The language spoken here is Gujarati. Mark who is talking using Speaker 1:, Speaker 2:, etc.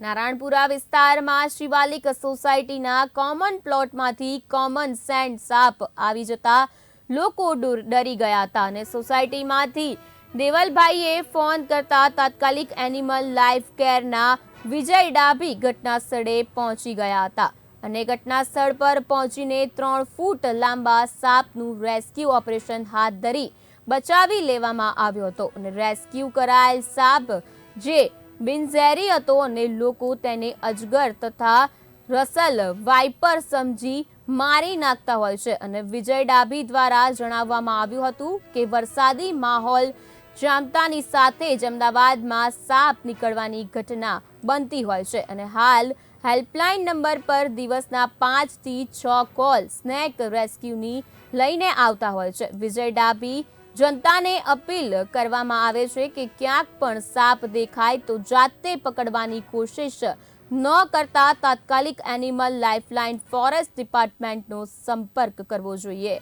Speaker 1: નારાયણપુરા વિસ્તારમાં શિવાલિક સોસાયટીના કોમન પ્લોટમાંથી કોમન સેન્ડ સાપ આવી જતા લોકો ડર- ગયા હતા અને સોસાયટીમાંથી દેવલભાઈએ ફોન કરતા તાત્કાલિક એનિમલ લાઈફ કેરના વિજય ડાભી ઘટના સ્થળે પહોંચી ગયા હતા અને ઘટના સ્થળ પર પહોંચીને ત્રણ ફૂટ લાંબા સાપનું રેસ્ક્યુ ઓપરેશન હાથ ધરી બચાવી લેવામાં આવ્યો હતો અને રેસ્ક્યુ કરાયેલ સાપ જે બિનઝેરી હતો અને લોકો તેને અજગર તથા રસલ, વાઇપર સમજી મારી નાખતા હોય છે. અને વિજય ડાભી દ્વારા જણાવવામાં આવ્યું હતું કે, વરસાદી માહોલ જામતાની સાથે જ અમદાવાદમાં સાપ નીકળવાની ઘટના બનતી હોય છે. અને હાલ હેલ્પલાઇન નંબર પર દિવસના પાંચથી છ કોલ સ્નેક રેસ્ક્યુની લઈને આવતા હોય છે. વિજય ડાભી જનતાને અપીલ કરવામાં આવે છે કે ક્યાંક પણ સાપ દેખાય તો જાતે પકડવાની કોશિશ ન કરતા તાત્કાલિક એનિમલ લાઇફલાઇન ફોરેસ્ટ ડિપાર્ટમેન્ટનો સંપર્ક કરવો જોઈએ.